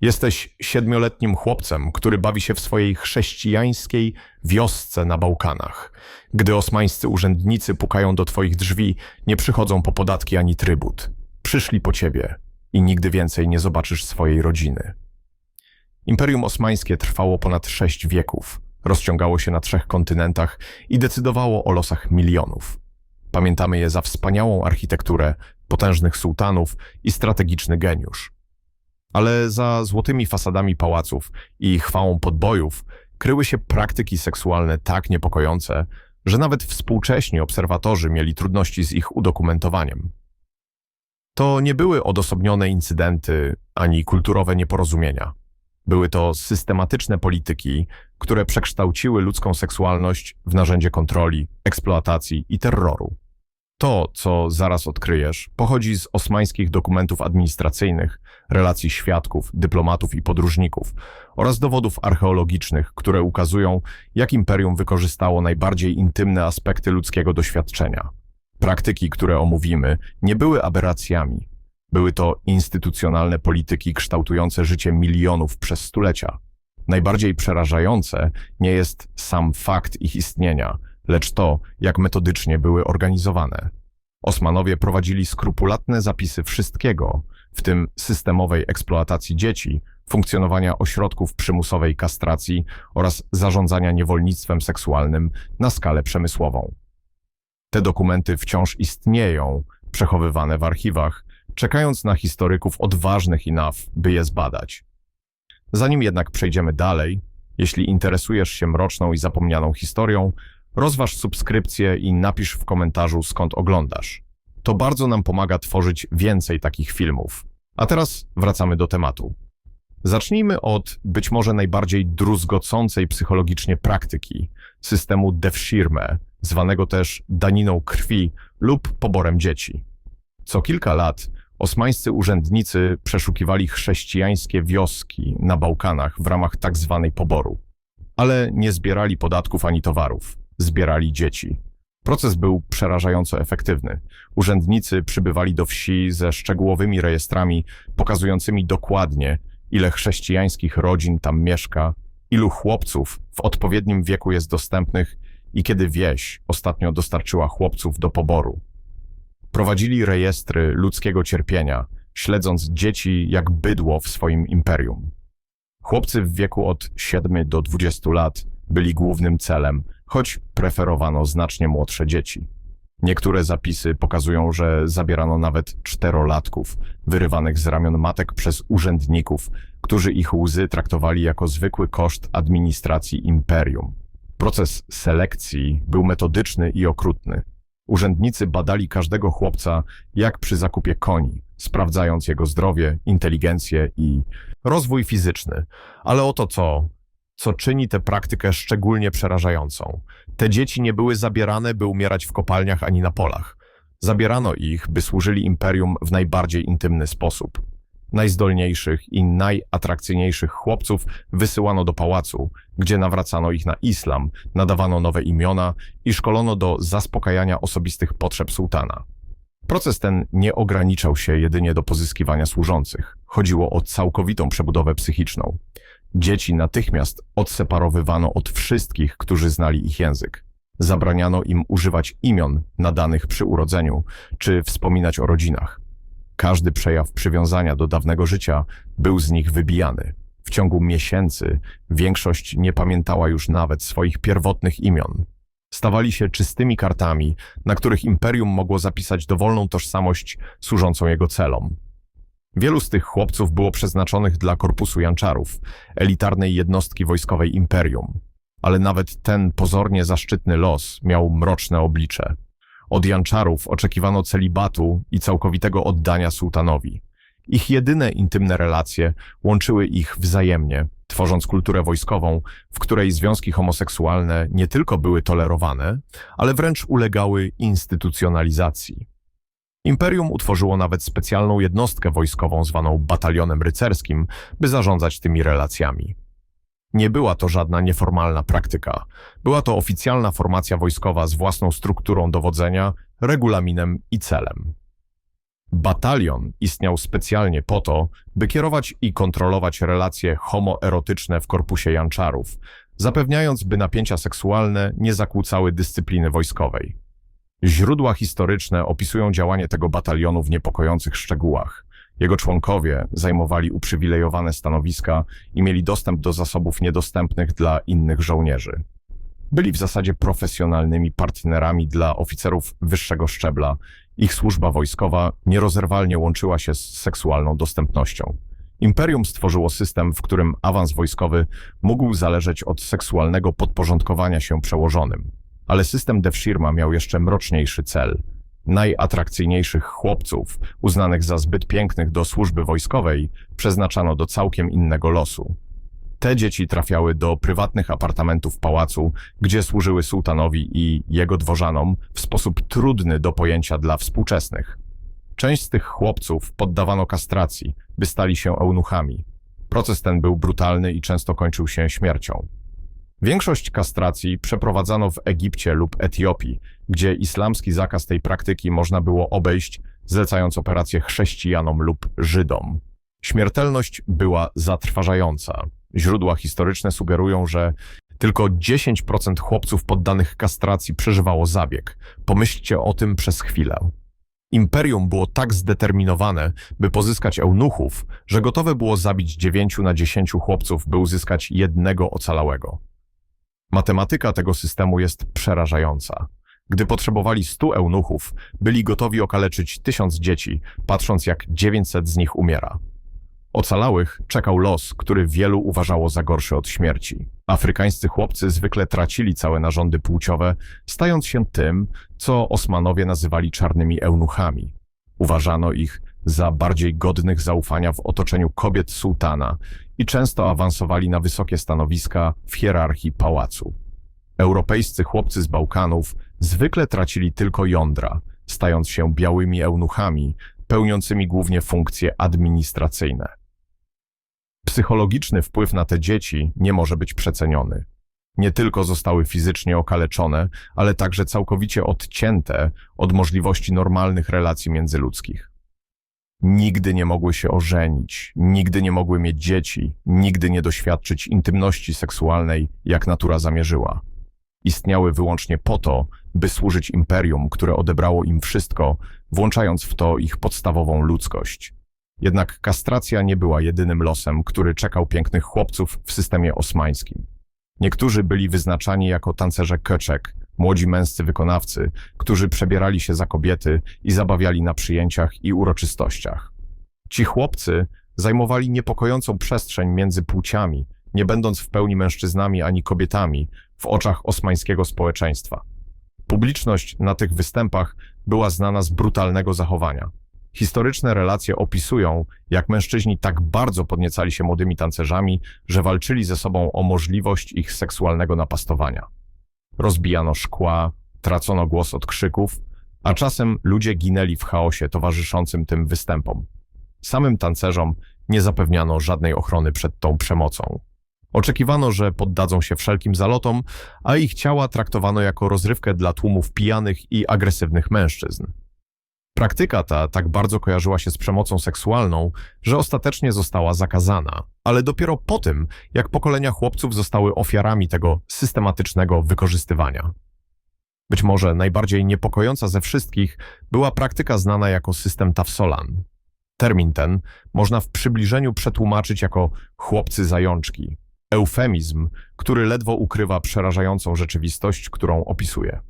Jesteś siedmioletnim chłopcem, który bawi się w swojej chrześcijańskiej wiosce na Bałkanach. Gdy osmańscy urzędnicy pukają do twoich drzwi, nie przychodzą po podatki ani trybut. Przyszli po ciebie i nigdy więcej nie zobaczysz swojej rodziny. Imperium Osmańskie trwało ponad sześć wieków, rozciągało się na trzech kontynentach i decydowało o losach milionów. Pamiętamy je za wspaniałą architekturę, potężnych sułtanów i strategiczny geniusz. Ale za złotymi fasadami pałaców i chwałą podbojów kryły się praktyki seksualne tak niepokojące, że nawet współcześni obserwatorzy mieli trudności z ich udokumentowaniem. To nie były odosobnione incydenty ani kulturowe nieporozumienia. Były to systematyczne polityki, które przekształciły ludzką seksualność w narzędzie kontroli, eksploatacji i terroru. To, co zaraz odkryjesz, pochodzi z osmańskich dokumentów administracyjnych, relacji świadków, dyplomatów i podróżników oraz dowodów archeologicznych, które ukazują, jak imperium wykorzystało najbardziej intymne aspekty ludzkiego doświadczenia. Praktyki, które omówimy, nie były aberracjami. Były to instytucjonalne polityki kształtujące życie milionów przez stulecia. Najbardziej przerażające nie jest sam fakt ich istnienia, lecz to, jak metodycznie były organizowane. Osmanowie prowadzili skrupulatne zapisy wszystkiego, w tym systemowej eksploatacji dzieci, funkcjonowania ośrodków przymusowej kastracji oraz zarządzania niewolnictwem seksualnym na skalę przemysłową. Te dokumenty wciąż istnieją, przechowywane w archiwach, czekając na historyków odważnych enough, by je zbadać. Zanim jednak przejdziemy dalej, jeśli interesujesz się mroczną i zapomnianą historią, rozważ subskrypcję i napisz w komentarzu skąd oglądasz. To bardzo nam pomaga tworzyć więcej takich filmów. A teraz wracamy do tematu. Zacznijmy od być może najbardziej druzgocącej psychologicznie praktyki systemu Devshirme, zwanego też daniną krwi lub poborem dzieci. Co kilka lat osmańscy urzędnicy przeszukiwali chrześcijańskie wioski na Bałkanach w ramach tak zwanej poboru. Ale nie zbierali podatków ani towarów, zbierali dzieci. Proces był przerażająco efektywny. Urzędnicy przybywali do wsi ze szczegółowymi rejestrami pokazującymi dokładnie, ile chrześcijańskich rodzin tam mieszka, ilu chłopców w odpowiednim wieku jest dostępnych i kiedy wieś ostatnio dostarczyła chłopców do poboru. Prowadzili rejestry ludzkiego cierpienia, śledząc dzieci jak bydło w swoim imperium. Chłopcy w wieku od 7 do 20 lat byli głównym celem, choć preferowano znacznie młodsze dzieci. Niektóre zapisy pokazują, że zabierano nawet czterolatków, wyrywanych z ramion matek przez urzędników, którzy ich łzy traktowali jako zwykły koszt administracji imperium. Proces selekcji był metodyczny i okrutny. Urzędnicy badali każdego chłopca jak przy zakupie koni, sprawdzając jego zdrowie, inteligencję i rozwój fizyczny. Ale oto co, co czyni tę praktykę szczególnie przerażającą. Te dzieci nie były zabierane, by umierać w kopalniach ani na polach. Zabierano ich, by służyli imperium w najbardziej intymny sposób. Najzdolniejszych i najatrakcyjniejszych chłopców wysyłano do pałacu, gdzie nawracano ich na islam, nadawano nowe imiona i szkolono do zaspokajania osobistych potrzeb sułtana. Proces ten nie ograniczał się jedynie do pozyskiwania służących. Chodziło o całkowitą przebudowę psychiczną. Dzieci natychmiast odseparowywano od wszystkich, którzy znali ich język. Zabraniano im używać imion nadanych przy urodzeniu, czy wspominać o rodzinach. Każdy przejaw przywiązania do dawnego życia był z nich wybijany. W ciągu miesięcy większość nie pamiętała już nawet swoich pierwotnych imion. Stawali się czystymi kartami, na których imperium mogło zapisać dowolną tożsamość służącą jego celom. Wielu z tych chłopców było przeznaczonych dla korpusu janczarów, elitarnej jednostki wojskowej imperium. Ale nawet ten pozornie zaszczytny los miał mroczne oblicze. Od janczarów oczekiwano celibatu i całkowitego oddania sułtanowi. Ich jedyne intymne relacje łączyły ich wzajemnie, tworząc kulturę wojskową, w której związki homoseksualne nie tylko były tolerowane, ale wręcz ulegały instytucjonalizacji. Imperium utworzyło nawet specjalną jednostkę wojskową zwaną batalionem rycerskim, by zarządzać tymi relacjami. Nie była to żadna nieformalna praktyka. Była to oficjalna formacja wojskowa z własną strukturą dowodzenia, regulaminem i celem. Batalion istniał specjalnie po to, by kierować i kontrolować relacje homoerotyczne w korpusie janczarów, zapewniając, by napięcia seksualne nie zakłócały dyscypliny wojskowej. Źródła historyczne opisują działanie tego batalionu w niepokojących szczegółach. Jego członkowie zajmowali uprzywilejowane stanowiska i mieli dostęp do zasobów niedostępnych dla innych żołnierzy. Byli w zasadzie profesjonalnymi partnerami dla oficerów wyższego szczebla. Ich służba wojskowa nierozerwalnie łączyła się z seksualną dostępnością. Imperium stworzyło system, w którym awans wojskowy mógł zależeć od seksualnego podporządkowania się przełożonym. Ale system Devshirma miał jeszcze mroczniejszy cel. Najatrakcyjniejszych chłopców, uznanych za zbyt pięknych do służby wojskowej, przeznaczano do całkiem innego losu. Te dzieci trafiały do prywatnych apartamentów pałacu, gdzie służyły sułtanowi i jego dworzanom w sposób trudny do pojęcia dla współczesnych. Część z tych chłopców poddawano kastracji, by stali się eunuchami. Proces ten był brutalny i często kończył się śmiercią. Większość kastracji przeprowadzano w Egipcie lub Etiopii, gdzie islamski zakaz tej praktyki można było obejść, zlecając operację chrześcijanom lub Żydom. Śmiertelność była zatrważająca. Źródła historyczne sugerują, że tylko 10% chłopców poddanych kastracji przeżywało zabieg. Pomyślcie o tym przez chwilę. Imperium było tak zdeterminowane, by pozyskać eunuchów, że gotowe było zabić 9 na 10 chłopców, by uzyskać jednego ocalałego. Matematyka tego systemu jest przerażająca. Gdy potrzebowali 100 eunuchów, byli gotowi okaleczyć 1000 dzieci, patrząc jak 900 z nich umiera. Ocalałych czekał los, który wielu uważało za gorszy od śmierci. Afrykańscy chłopcy zwykle tracili całe narządy płciowe, stając się tym, co Osmanowie nazywali czarnymi eunuchami. Uważano ich za bardziej godnych zaufania w otoczeniu kobiet sułtana i często awansowali na wysokie stanowiska w hierarchii pałacu. Europejscy chłopcy z Bałkanów zwykle tracili tylko jądra, stając się białymi eunuchami, pełniącymi głównie funkcje administracyjne. Psychologiczny wpływ na te dzieci nie może być przeceniony. Nie tylko zostały fizycznie okaleczone, ale także całkowicie odcięte od możliwości normalnych relacji międzyludzkich. Nigdy nie mogły się ożenić, nigdy nie mogły mieć dzieci, nigdy nie doświadczyć intymności seksualnej, jak natura zamierzyła. Istniały wyłącznie po to, by służyć imperium, które odebrało im wszystko, włączając w to ich podstawową ludzkość. Jednak kastracja nie była jedynym losem, który czekał pięknych chłopców w systemie osmańskim. Niektórzy byli wyznaczani jako tancerze köczek, młodzi męscy wykonawcy, którzy przebierali się za kobiety i zabawiali na przyjęciach i uroczystościach. Ci chłopcy zajmowali niepokojącą przestrzeń między płciami, nie będąc w pełni mężczyznami ani kobietami w oczach osmańskiego społeczeństwa. Publiczność na tych występach była znana z brutalnego zachowania. Historyczne relacje opisują, jak mężczyźni tak bardzo podniecali się młodymi tancerzami, że walczyli ze sobą o możliwość ich seksualnego napastowania. Rozbijano szkła, tracono głos od krzyków, a czasem ludzie ginęli w chaosie towarzyszącym tym występom. Samym tancerzom nie zapewniano żadnej ochrony przed tą przemocą. Oczekiwano, że poddadzą się wszelkim zalotom, a ich ciała traktowano jako rozrywkę dla tłumów pijanych i agresywnych mężczyzn. Praktyka ta tak bardzo kojarzyła się z przemocą seksualną, że ostatecznie została zakazana, ale dopiero po tym, jak pokolenia chłopców zostały ofiarami tego systematycznego wykorzystywania. Być może najbardziej niepokojąca ze wszystkich była praktyka znana jako system Tafsolan. Termin ten można w przybliżeniu przetłumaczyć jako chłopcy zajączki, eufemizm, który ledwo ukrywa przerażającą rzeczywistość, którą opisuje.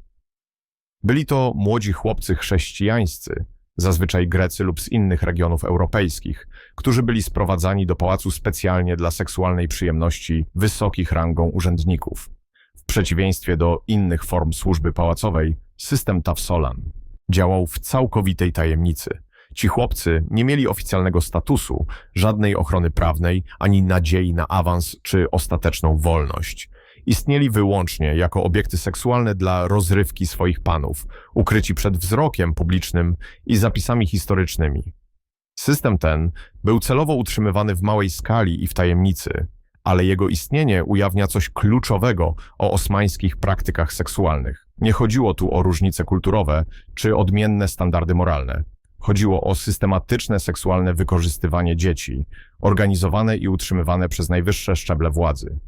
Byli to młodzi chłopcy chrześcijańscy, zazwyczaj Grecy lub z innych regionów europejskich, którzy byli sprowadzani do pałacu specjalnie dla seksualnej przyjemności wysokich rangą urzędników. W przeciwieństwie do innych form służby pałacowej, system Tafsolan działał w całkowitej tajemnicy. Ci chłopcy nie mieli oficjalnego statusu, żadnej ochrony prawnej, ani nadziei na awans czy ostateczną wolność istnieli wyłącznie jako obiekty seksualne dla rozrywki swoich panów, ukryci przed wzrokiem publicznym i zapisami historycznymi. System ten był celowo utrzymywany w małej skali i w tajemnicy, ale jego istnienie ujawnia coś kluczowego o osmańskich praktykach seksualnych. Nie chodziło tu o różnice kulturowe czy odmienne standardy moralne. Chodziło o systematyczne seksualne wykorzystywanie dzieci, organizowane i utrzymywane przez najwyższe szczeble władzy.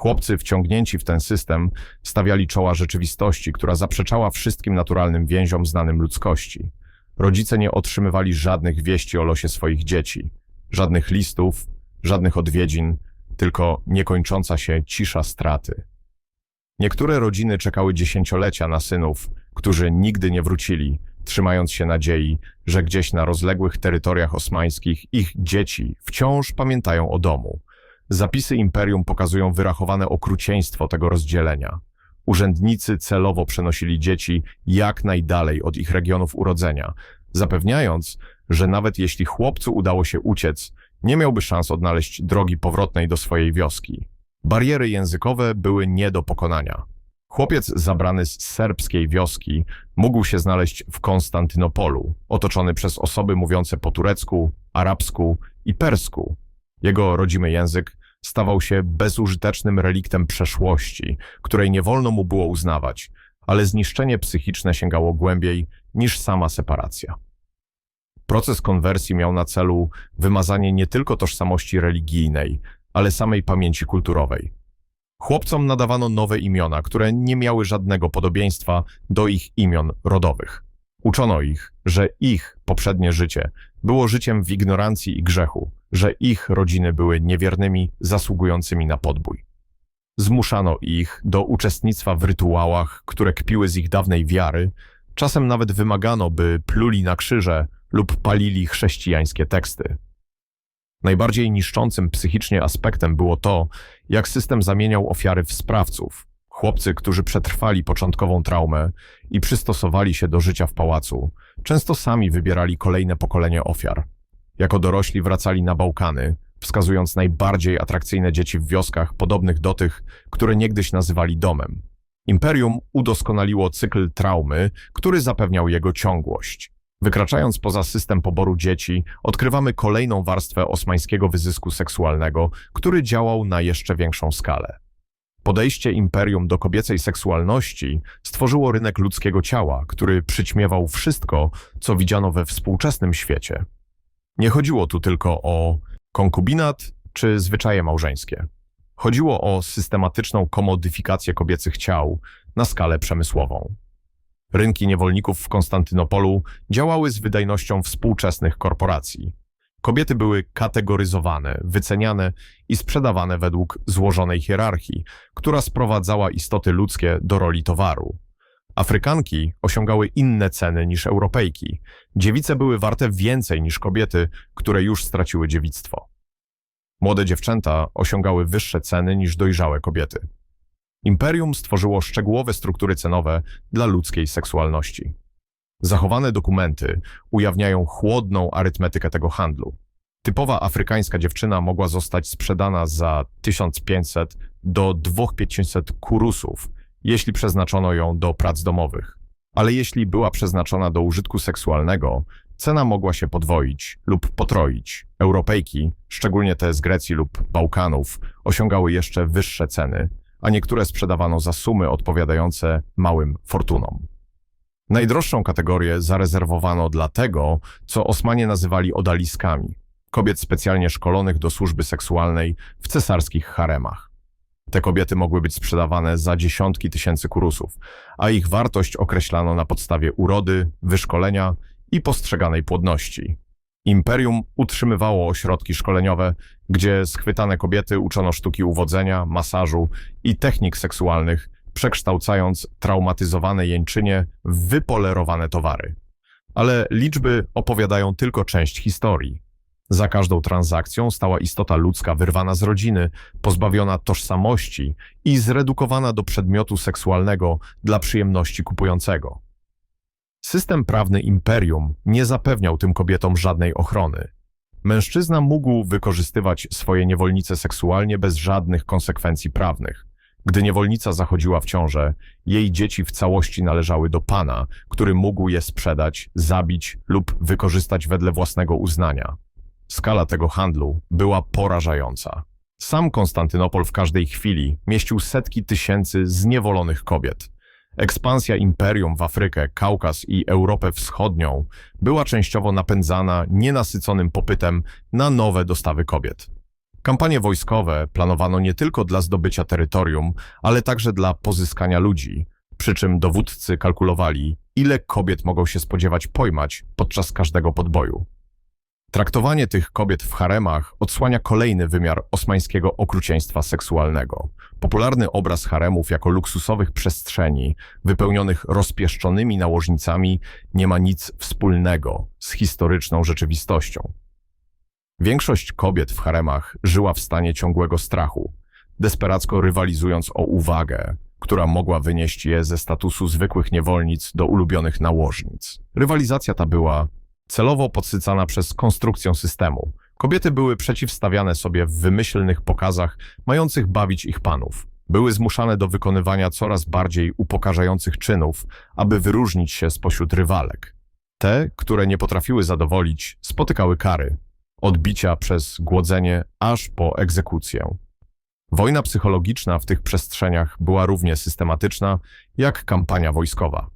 Chłopcy wciągnięci w ten system stawiali czoła rzeczywistości, która zaprzeczała wszystkim naturalnym więziom znanym ludzkości. Rodzice nie otrzymywali żadnych wieści o losie swoich dzieci, żadnych listów, żadnych odwiedzin, tylko niekończąca się cisza straty. Niektóre rodziny czekały dziesięciolecia na synów, którzy nigdy nie wrócili, trzymając się nadziei, że gdzieś na rozległych terytoriach osmańskich ich dzieci wciąż pamiętają o domu. Zapisy imperium pokazują wyrachowane okrucieństwo tego rozdzielenia. Urzędnicy celowo przenosili dzieci jak najdalej od ich regionów urodzenia, zapewniając, że nawet jeśli chłopcu udało się uciec, nie miałby szans odnaleźć drogi powrotnej do swojej wioski. Bariery językowe były nie do pokonania. Chłopiec zabrany z serbskiej wioski mógł się znaleźć w Konstantynopolu, otoczony przez osoby mówiące po turecku, arabsku i persku. Jego rodzimy język stawał się bezużytecznym reliktem przeszłości, której nie wolno mu było uznawać, ale zniszczenie psychiczne sięgało głębiej niż sama separacja. Proces konwersji miał na celu wymazanie nie tylko tożsamości religijnej, ale samej pamięci kulturowej. Chłopcom nadawano nowe imiona, które nie miały żadnego podobieństwa do ich imion rodowych. Uczono ich, że ich poprzednie życie było życiem w ignorancji i grzechu, że ich rodziny były niewiernymi, zasługującymi na podbój. Zmuszano ich do uczestnictwa w rytuałach, które kpiły z ich dawnej wiary, czasem nawet wymagano, by pluli na krzyże lub palili chrześcijańskie teksty. Najbardziej niszczącym psychicznie aspektem było to, jak system zamieniał ofiary w sprawców. Chłopcy, którzy przetrwali początkową traumę i przystosowali się do życia w pałacu, często sami wybierali kolejne pokolenie ofiar. Jako dorośli wracali na Bałkany, wskazując najbardziej atrakcyjne dzieci w wioskach podobnych do tych, które niegdyś nazywali domem. Imperium udoskonaliło cykl traumy, który zapewniał jego ciągłość. Wykraczając poza system poboru dzieci, odkrywamy kolejną warstwę osmańskiego wyzysku seksualnego, który działał na jeszcze większą skalę. Podejście imperium do kobiecej seksualności stworzyło rynek ludzkiego ciała, który przyćmiewał wszystko, co widziano we współczesnym świecie. Nie chodziło tu tylko o konkubinat czy zwyczaje małżeńskie. Chodziło o systematyczną komodyfikację kobiecych ciał na skalę przemysłową. Rynki niewolników w Konstantynopolu działały z wydajnością współczesnych korporacji. Kobiety były kategoryzowane, wyceniane i sprzedawane według złożonej hierarchii, która sprowadzała istoty ludzkie do roli towaru. Afrykanki osiągały inne ceny niż Europejki. Dziewice były warte więcej niż kobiety, które już straciły dziewictwo. Młode dziewczęta osiągały wyższe ceny niż dojrzałe kobiety. Imperium stworzyło szczegółowe struktury cenowe dla ludzkiej seksualności. Zachowane dokumenty ujawniają chłodną arytmetykę tego handlu. Typowa afrykańska dziewczyna mogła zostać sprzedana za 1500 do 2500 kurusów, jeśli przeznaczono ją do prac domowych. Ale jeśli była przeznaczona do użytku seksualnego, cena mogła się podwoić lub potroić. Europejki, szczególnie te z Grecji lub Bałkanów, osiągały jeszcze wyższe ceny, a niektóre sprzedawano za sumy odpowiadające małym fortunom. Najdroższą kategorię zarezerwowano dla tego, co Osmanie nazywali odaliskami, kobiet specjalnie szkolonych do służby seksualnej w cesarskich haremach. Te kobiety mogły być sprzedawane za dziesiątki tysięcy kurusów, a ich wartość określano na podstawie urody, wyszkolenia i postrzeganej płodności. Imperium utrzymywało ośrodki szkoleniowe, gdzie schwytane kobiety uczono sztuki uwodzenia, masażu i technik seksualnych, przekształcając traumatyzowane jęczynie w wypolerowane towary. Ale liczby opowiadają tylko część historii. Za każdą transakcją stała istota ludzka wyrwana z rodziny, pozbawiona tożsamości i zredukowana do przedmiotu seksualnego dla przyjemności kupującego. System prawny imperium nie zapewniał tym kobietom żadnej ochrony. Mężczyzna mógł wykorzystywać swoje niewolnice seksualnie bez żadnych konsekwencji prawnych. Gdy niewolnica zachodziła w ciążę, jej dzieci w całości należały do pana, który mógł je sprzedać, zabić lub wykorzystać wedle własnego uznania. Skala tego handlu była porażająca. Sam Konstantynopol w każdej chwili mieścił setki tysięcy zniewolonych kobiet. Ekspansja imperium w Afrykę, Kaukaz i Europę Wschodnią była częściowo napędzana nienasyconym popytem na nowe dostawy kobiet. Kampanie wojskowe planowano nie tylko dla zdobycia terytorium, ale także dla pozyskania ludzi, przy czym dowódcy kalkulowali, ile kobiet mogą się spodziewać pojmać podczas każdego podboju. Traktowanie tych kobiet w haremach odsłania kolejny wymiar osmańskiego okrucieństwa seksualnego. Popularny obraz haremów jako luksusowych przestrzeni, wypełnionych rozpieszczonymi nałożnicami, nie ma nic wspólnego z historyczną rzeczywistością. Większość kobiet w haremach żyła w stanie ciągłego strachu, desperacko rywalizując o uwagę, która mogła wynieść je ze statusu zwykłych niewolnic do ulubionych nałożnic. Rywalizacja ta była celowo podsycana przez konstrukcję systemu. Kobiety były przeciwstawiane sobie w wymyślnych pokazach mających bawić ich panów. Były zmuszane do wykonywania coraz bardziej upokarzających czynów, aby wyróżnić się spośród rywalek. Te, które nie potrafiły zadowolić, spotykały kary, odbicia przez głodzenie aż po egzekucję. Wojna psychologiczna w tych przestrzeniach była równie systematyczna jak kampania wojskowa.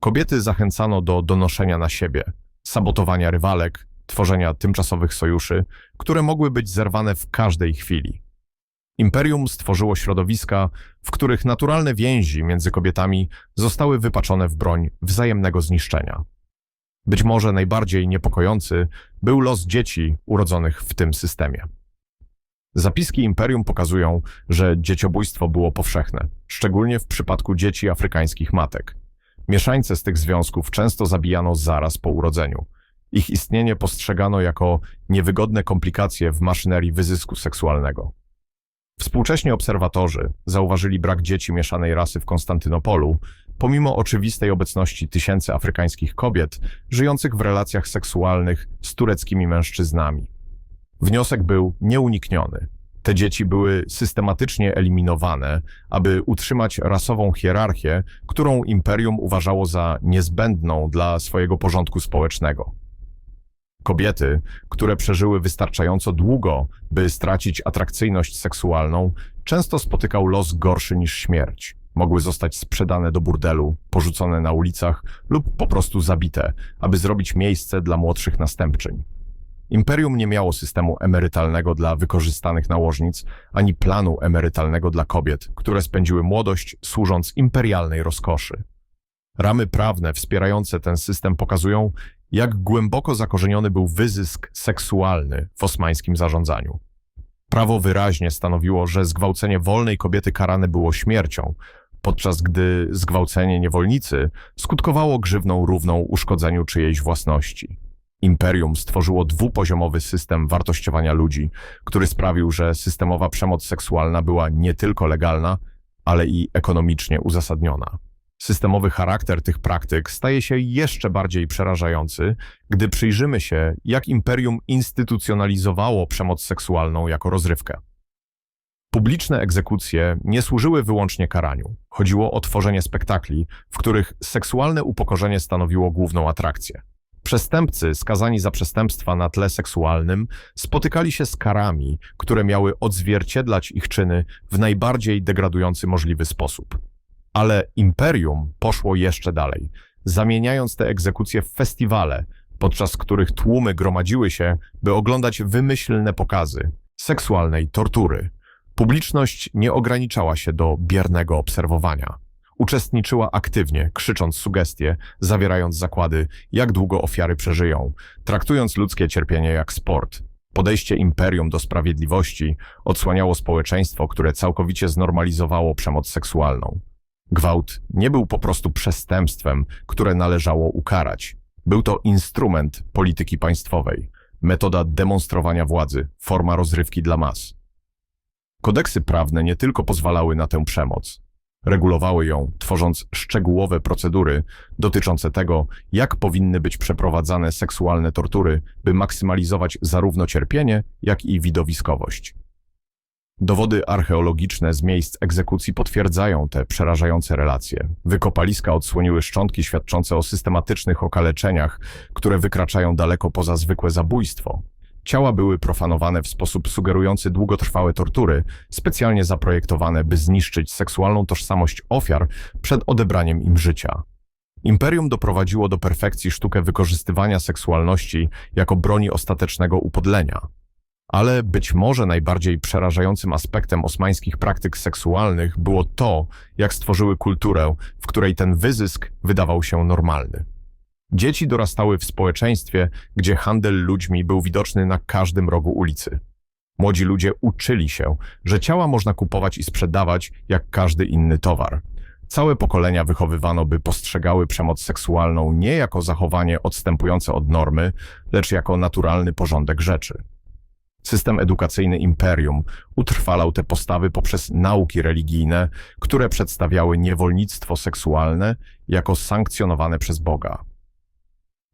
Kobiety zachęcano do donoszenia na siebie, sabotowania rywalek, tworzenia tymczasowych sojuszy, które mogły być zerwane w każdej chwili. Imperium stworzyło środowiska, w których naturalne więzi między kobietami zostały wypaczone w broń wzajemnego zniszczenia. Być może najbardziej niepokojący był los dzieci urodzonych w tym systemie. Zapiski imperium pokazują, że dzieciobójstwo było powszechne, szczególnie w przypadku dzieci afrykańskich matek. Mieszańce z tych związków często zabijano zaraz po urodzeniu. Ich istnienie postrzegano jako niewygodne komplikacje w maszynerii wyzysku seksualnego. Współcześni obserwatorzy zauważyli brak dzieci mieszanej rasy w Konstantynopolu, pomimo oczywistej obecności tysięcy afrykańskich kobiet żyjących w relacjach seksualnych z tureckimi mężczyznami. Wniosek był nieunikniony. Te dzieci były systematycznie eliminowane, aby utrzymać rasową hierarchię, którą imperium uważało za niezbędną dla swojego porządku społecznego. Kobiety, które przeżyły wystarczająco długo, by stracić atrakcyjność seksualną, często spotykał los gorszy niż śmierć. Mogły zostać sprzedane do burdelu, porzucone na ulicach lub po prostu zabite, aby zrobić miejsce dla młodszych następczyń. Imperium nie miało systemu emerytalnego dla wykorzystanych nałożnic, ani planu emerytalnego dla kobiet, które spędziły młodość służąc imperialnej rozkoszy. Ramy prawne wspierające ten system pokazują, jak głęboko zakorzeniony był wyzysk seksualny w osmańskim zarządzaniu. Prawo wyraźnie stanowiło, że zgwałcenie wolnej kobiety karane było śmiercią, podczas gdy zgwałcenie niewolnicy skutkowało grzywną równą uszkodzeniu czyjejś własności. Imperium stworzyło dwupoziomowy system wartościowania ludzi, który sprawił, że systemowa przemoc seksualna była nie tylko legalna, ale i ekonomicznie uzasadniona. Systemowy charakter tych praktyk staje się jeszcze bardziej przerażający, gdy przyjrzymy się, jak imperium instytucjonalizowało przemoc seksualną jako rozrywkę. Publiczne egzekucje nie służyły wyłącznie karaniu. Chodziło o tworzenie spektakli, w których seksualne upokorzenie stanowiło główną atrakcję. Przestępcy skazani za przestępstwa na tle seksualnym spotykali się z karami, które miały odzwierciedlać ich czyny w najbardziej degradujący możliwy sposób. Ale imperium poszło jeszcze dalej, zamieniając te egzekucje w festiwale, podczas których tłumy gromadziły się, by oglądać wymyślne pokazy seksualnej tortury. Publiczność nie ograniczała się do biernego obserwowania. Uczestniczyła aktywnie, krzycząc sugestie, zawierając zakłady, jak długo ofiary przeżyją, traktując ludzkie cierpienie jak sport. Podejście imperium do sprawiedliwości odsłaniało społeczeństwo, które całkowicie znormalizowało przemoc seksualną. Gwałt nie był po prostu przestępstwem, które należało ukarać. Był to instrument polityki państwowej, metoda demonstrowania władzy, forma rozrywki dla mas. Kodeksy prawne nie tylko pozwalały na tę przemoc, regulowały ją, tworząc szczegółowe procedury dotyczące tego, jak powinny być przeprowadzane seksualne tortury, by maksymalizować zarówno cierpienie, jak i widowiskowość. Dowody archeologiczne z miejsc egzekucji potwierdzają te przerażające relacje. Wykopaliska odsłoniły szczątki świadczące o systematycznych okaleczeniach, które wykraczają daleko poza zwykłe zabójstwo. Ciała były profanowane w sposób sugerujący długotrwałe tortury, specjalnie zaprojektowane, by zniszczyć seksualną tożsamość ofiar przed odebraniem im życia. Imperium doprowadziło do perfekcji sztukę wykorzystywania seksualności jako broni ostatecznego upodlenia. Ale być może najbardziej przerażającym aspektem osmańskich praktyk seksualnych było to, jak stworzyły kulturę, w której ten wyzysk wydawał się normalny. Dzieci dorastały w społeczeństwie, gdzie handel ludźmi był widoczny na każdym rogu ulicy. Młodzi ludzie uczyli się, że ciała można kupować i sprzedawać jak każdy inny towar. Całe pokolenia wychowywano, by postrzegały przemoc seksualną nie jako zachowanie odstępujące od normy, lecz jako naturalny porządek rzeczy. System edukacyjny imperium utrwalał te postawy poprzez nauki religijne, które przedstawiały niewolnictwo seksualne jako sankcjonowane przez Boga.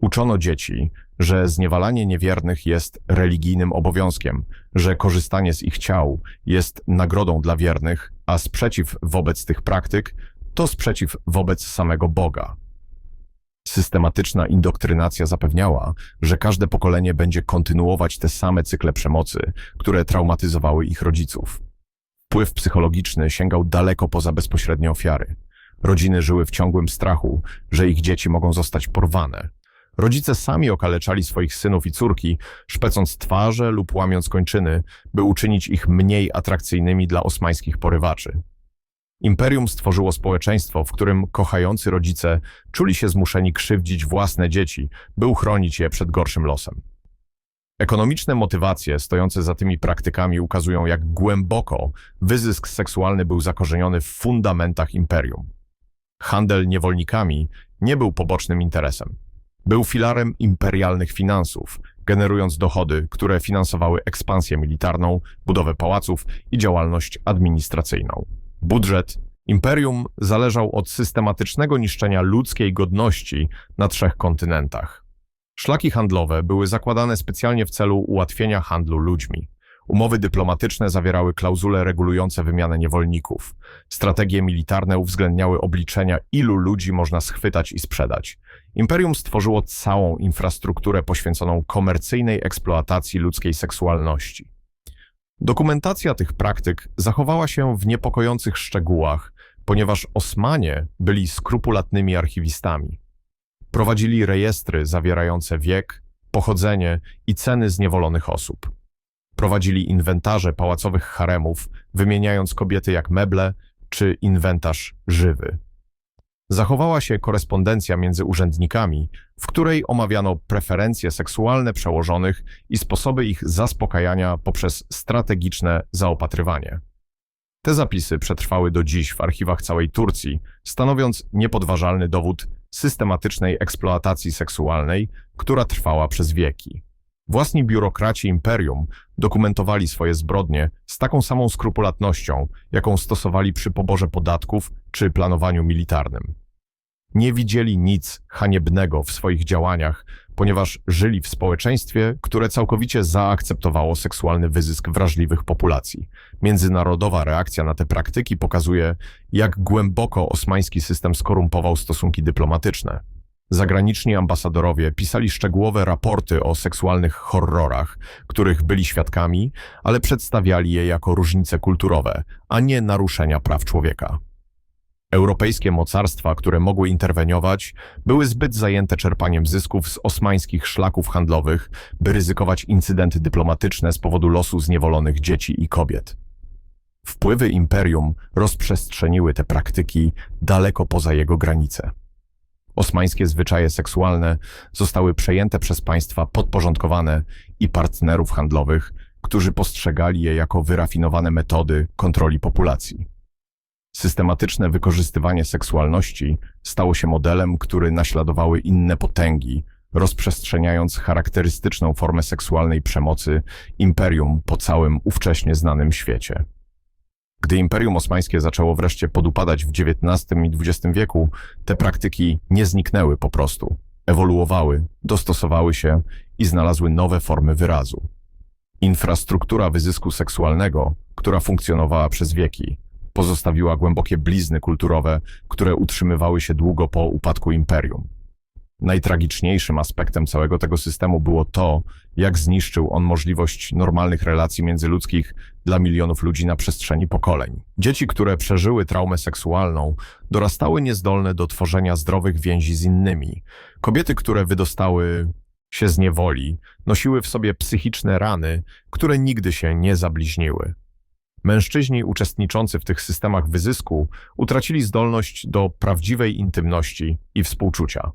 Uczono dzieci, że zniewalanie niewiernych jest religijnym obowiązkiem, że korzystanie z ich ciał jest nagrodą dla wiernych, a sprzeciw wobec tych praktyk to sprzeciw wobec samego Boga. Systematyczna indoktrynacja zapewniała, że każde pokolenie będzie kontynuować te same cykle przemocy, które traumatyzowały ich rodziców. Wpływ psychologiczny sięgał daleko poza bezpośrednie ofiary. Rodziny żyły w ciągłym strachu, że ich dzieci mogą zostać porwane. Rodzice sami okaleczali swoich synów i córki, szpecąc twarze lub łamiąc kończyny, by uczynić ich mniej atrakcyjnymi dla osmańskich porywaczy. Imperium stworzyło społeczeństwo, w którym kochający rodzice czuli się zmuszeni krzywdzić własne dzieci, by uchronić je przed gorszym losem. Ekonomiczne motywacje stojące za tymi praktykami ukazują, jak głęboko wyzysk seksualny był zakorzeniony w fundamentach imperium. Handel niewolnikami nie był pobocznym interesem. Był filarem imperialnych finansów, generując dochody, które finansowały ekspansję militarną, budowę pałaców i działalność administracyjną. Budżet imperium zależał od systematycznego niszczenia ludzkiej godności na trzech kontynentach. Szlaki handlowe były zakładane specjalnie w celu ułatwienia handlu ludźmi. Umowy dyplomatyczne zawierały klauzule regulujące wymianę niewolników. Strategie militarne uwzględniały obliczenia, ilu ludzi można schwytać i sprzedać. Imperium stworzyło całą infrastrukturę poświęconą komercyjnej eksploatacji ludzkiej seksualności. Dokumentacja tych praktyk zachowała się w niepokojących szczegółach, ponieważ Osmanie byli skrupulatnymi archiwistami. Prowadzili rejestry zawierające wiek, pochodzenie i ceny zniewolonych osób. Prowadzili inwentarze pałacowych haremów, wymieniając kobiety jak meble czy inwentarz żywy. Zachowała się korespondencja między urzędnikami, w której omawiano preferencje seksualne przełożonych i sposoby ich zaspokajania poprzez strategiczne zaopatrywanie. Te zapisy przetrwały do dziś w archiwach całej Turcji, stanowiąc niepodważalny dowód systematycznej eksploatacji seksualnej, która trwała przez wieki. Własni biurokraci imperium dokumentowali swoje zbrodnie z taką samą skrupulatnością, jaką stosowali przy poborze podatków czy planowaniu militarnym. Nie widzieli nic haniebnego w swoich działaniach, ponieważ żyli w społeczeństwie, które całkowicie zaakceptowało seksualny wyzysk wrażliwych populacji. Międzynarodowa reakcja na te praktyki pokazuje, jak głęboko osmański system skorumpował stosunki dyplomatyczne. Zagraniczni ambasadorowie pisali szczegółowe raporty o seksualnych horrorach, których byli świadkami, ale przedstawiali je jako różnice kulturowe, a nie naruszenia praw człowieka. Europejskie mocarstwa, które mogły interweniować, były zbyt zajęte czerpaniem zysków z osmańskich szlaków handlowych, by ryzykować incydenty dyplomatyczne z powodu losu zniewolonych dzieci i kobiet. Wpływy imperium rozprzestrzeniły te praktyki daleko poza jego granice. Osmańskie zwyczaje seksualne zostały przejęte przez państwa podporządkowane i partnerów handlowych, którzy postrzegali je jako wyrafinowane metody kontroli populacji. Systematyczne wykorzystywanie seksualności stało się modelem, który naśladowały inne potęgi, rozprzestrzeniając charakterystyczną formę seksualnej przemocy imperium po całym ówcześnie znanym świecie. Gdy Imperium Osmańskie zaczęło wreszcie podupadać w XIX i XX wieku, te praktyki nie zniknęły po prostu. Ewoluowały, dostosowały się i znalazły nowe formy wyrazu. Infrastruktura wyzysku seksualnego, która funkcjonowała przez wieki, pozostawiła głębokie blizny kulturowe, które utrzymywały się długo po upadku imperium. Najtragiczniejszym aspektem całego tego systemu było to, jak zniszczył on możliwość normalnych relacji międzyludzkich dla milionów ludzi na przestrzeni pokoleń. Dzieci, które przeżyły traumę seksualną, dorastały niezdolne do tworzenia zdrowych więzi z innymi. Kobiety, które wydostały się z niewoli, nosiły w sobie psychiczne rany, które nigdy się nie zabliźniły. Mężczyźni uczestniczący w tych systemach wyzysku utracili zdolność do prawdziwej intymności i współczucia.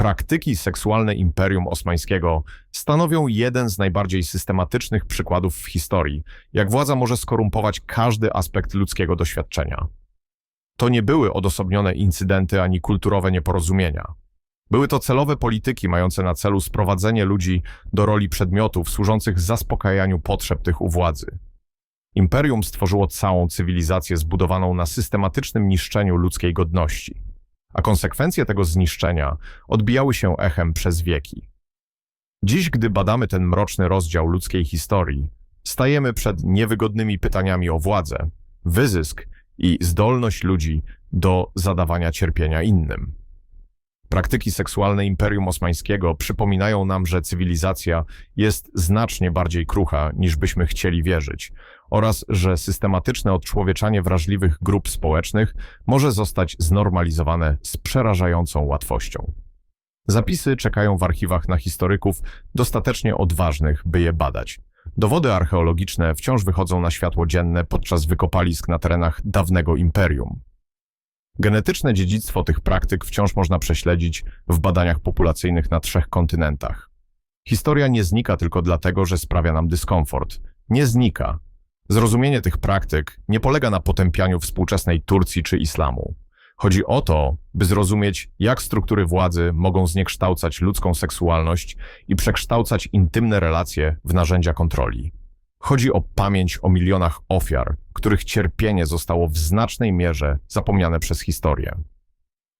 Praktyki seksualne Imperium Osmańskiego stanowią jeden z najbardziej systematycznych przykładów w historii, jak władza może skorumpować każdy aspekt ludzkiego doświadczenia. To nie były odosobnione incydenty ani kulturowe nieporozumienia. Były to celowe polityki mające na celu sprowadzenie ludzi do roli przedmiotów służących zaspokajaniu potrzeb tych u władzy. Imperium stworzyło całą cywilizację zbudowaną na systematycznym niszczeniu ludzkiej godności, a konsekwencje tego zniszczenia odbijały się echem przez wieki. Dziś, gdy badamy ten mroczny rozdział ludzkiej historii, stajemy przed niewygodnymi pytaniami o władzę, wyzysk i zdolność ludzi do zadawania cierpienia innym. Praktyki seksualne Imperium Osmańskiego przypominają nam, że cywilizacja jest znacznie bardziej krucha, niż byśmy chcieli wierzyć, oraz że systematyczne odczłowieczanie wrażliwych grup społecznych może zostać znormalizowane z przerażającą łatwością. Zapisy czekają w archiwach na historyków dostatecznie odważnych, by je badać. Dowody archeologiczne wciąż wychodzą na światło dzienne podczas wykopalisk na terenach dawnego imperium. Genetyczne dziedzictwo tych praktyk wciąż można prześledzić w badaniach populacyjnych na trzech kontynentach. Historia nie znika tylko dlatego, że sprawia nam dyskomfort. Nie znika. Zrozumienie tych praktyk nie polega na potępianiu współczesnej Turcji czy islamu. Chodzi o to, by zrozumieć, jak struktury władzy mogą zniekształcać ludzką seksualność i przekształcać intymne relacje w narzędzia kontroli. Chodzi o pamięć o milionach ofiar, których cierpienie zostało w znacznej mierze zapomniane przez historię.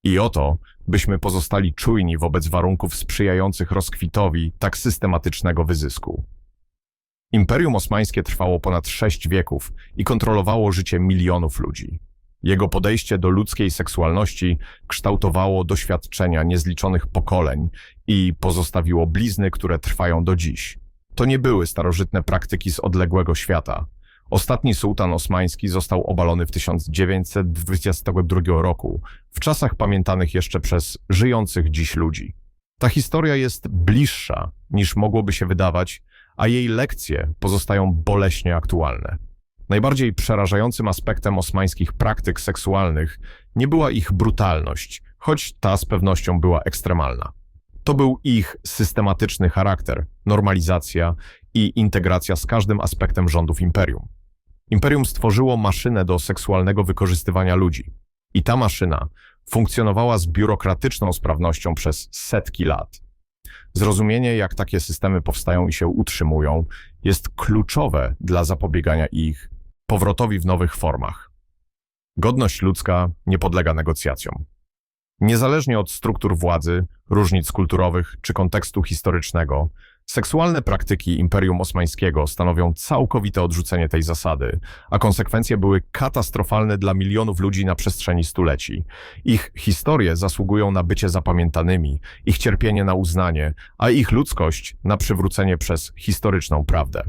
I o to, byśmy pozostali czujni wobec warunków sprzyjających rozkwitowi tak systematycznego wyzysku. Imperium Osmańskie trwało ponad sześć wieków i kontrolowało życie milionów ludzi. Jego podejście do ludzkiej seksualności kształtowało doświadczenia niezliczonych pokoleń i pozostawiło blizny, które trwają do dziś. To nie były starożytne praktyki z odległego świata. Ostatni sułtan osmański został obalony w 1922 roku, w czasach pamiętanych jeszcze przez żyjących dziś ludzi. Ta historia jest bliższa niż mogłoby się wydawać, a jej lekcje pozostają boleśnie aktualne. Najbardziej przerażającym aspektem osmańskich praktyk seksualnych nie była ich brutalność, choć ta z pewnością była ekstremalna. To był ich systematyczny charakter, normalizacja i integracja z każdym aspektem rządów imperium. Imperium stworzyło maszynę do seksualnego wykorzystywania ludzi. I ta maszyna funkcjonowała z biurokratyczną sprawnością przez setki lat. Zrozumienie, jak takie systemy powstają i się utrzymują, jest kluczowe dla zapobiegania ich powrotowi w nowych formach. Godność ludzka nie podlega negocjacjom. Niezależnie od struktur władzy, różnic kulturowych czy kontekstu historycznego, seksualne praktyki Imperium Osmańskiego stanowią całkowite odrzucenie tej zasady, a konsekwencje były katastrofalne dla milionów ludzi na przestrzeni stuleci. Ich historie zasługują na bycie zapamiętanymi, ich cierpienie na uznanie, a ich ludzkość na przywrócenie przez historyczną prawdę.